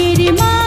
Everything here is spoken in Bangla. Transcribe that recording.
বুকের মা।